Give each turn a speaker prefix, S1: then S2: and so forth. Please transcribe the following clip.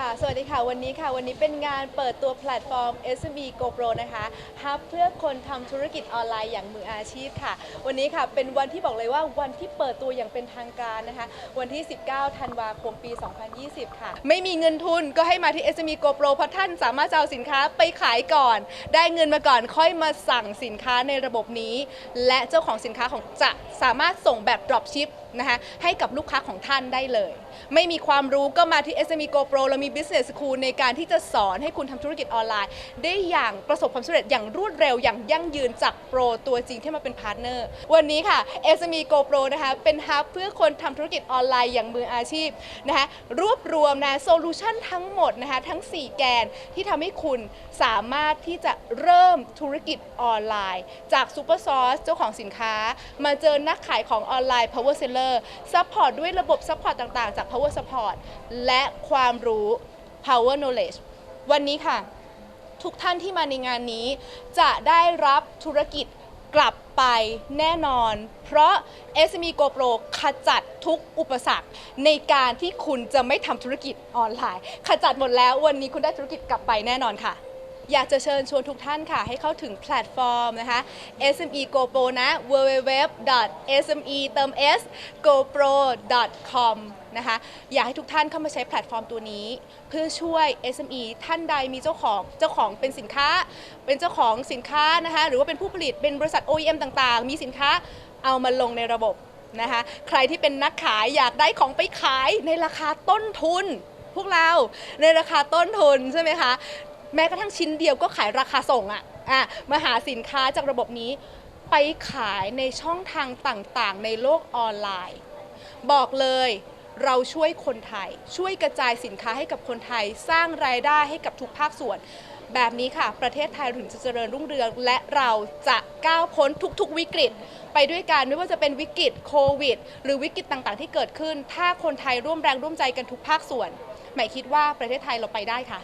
S1: ค่ะ สวัสดีค่ะ วันนี้ค่ะ วันนี้เป็นงานเปิดตัวแพลตฟอร์ม SME GoPro นะคะฮับเพื่อคนทำธุรกิจออนไลน์อย่างมืออาชีพค่ะ วันนี้ค่ะ เป็นวันที่บอกเลยว่าวันที่เปิดตัวอย่างเป็นทางการนะคะ วันที่ 19 ธันวาคม ปี 2020 ค่ะ ไม่มีเงินทุนก็ให้มาที่ SME GoPro เพราะท่านสามารถจะเอาสินค้าไปขายก่อน ได้เงินมาก่อนค่อยมาสั่งสินค้าในระบบนี้ และเจ้าของสินค้าของจะสามารถส่งแบบ dropship นะคะให้กับลูกค้าของท่านได้เลย ไม่มีความรู้ก็มาที่ SME GoPro เรามี Business School ในการที่จะสอนให้คุณทำธุรกิจออนไลน์ ได้อย่างประสบความสำเร็จอย่างรวดเร็วอย่างยั่งยืนจากโปรตัวจริงที่มาเป็นพาร์ทเนอร์ วันนี้ค่ะ SME GoPro นะคะเป็นฮับเพื่อคนทำธุรกิจออนไลน์อย่างมืออาชีพนะคะรวบรวมนะโซลูชันทั้งหมดนะคะทั้ง 4 แกนที่ทำให้คุณสามารถที่จะเริ่มธุรกิจออนไลน์ จากซูเปอร์ซอร์สเจ้าของสินค้า มาเจอนักขายของออนไลน์ Power Seller ซัพพอร์ตด้วยระบบซัพพอร์ตต่างๆ จาก Power Support และความรู้ Power Knowledge วันนี้ค่ะ ทุกท่านที่มาในงานนี้ จะได้รับธุรกิจกลับไปแน่นอน เพราะ SME GoPro ขจัดทุกอุปสรรค ในการที่คุณจะไม่ทำธุรกิจออนไลน์ ขจัดหมดแล้ววันนี้คุณได้ธุรกิจกลับไปแน่นอนค่ะ อยากจะเชิญชวนทุกท่านค่ะ ให้เข้าถึงแพลตฟอร์มนะคะ SME GoPro นะ www.sme เติม s gopro.com นะคะอยากให้ทุกท่านเข้ามาใช้แพลตฟอร์มตัวนี้ เพื่อช่วย SME ท่านใดมีเจ้าของเจ้าของเป็นสินค้า เป็นเจ้าของสินค้านะคะหรือว่าเป็นผู้ผลิตเป็นบริษัท OEM ต่างๆ มีสินค้าเอามาลงในระบบนะคะใครที่เป็นนักขายอยากได้ของไปขายในราคาต้นทุน พวกเราในราคาต้นทุนใช่ไหมคะ แม้กระทั่งชิ้นเดียวก็ขายราคาส่งอะอะมาหาสินค้าจากระบบนี้ ไปขายในช่องทางต่างๆ ในโลกออนไลน์ บอกเลยเราช่วยคนไทย ช่วยกระจายสินค้าให้กับคนไทยสร้างรายได้ให้กับทุกภาคส่วน แบบนี้ค่ะ ประเทศไทยถึงจะเจริญรุ่งเรือง และเราจะก้าวพ้นทุกๆ วิกฤต ไปด้วยกันไม่ว่าจะเป็นวิกฤตโควิด หรือวิกฤตต่างๆ ที่เกิดขึ้น ถ้าคนไทยร่วมแรงร่วมใจกันทุกภาคส่วนหมายคิดว่าประเทศไทยเราไปได้ค่ะ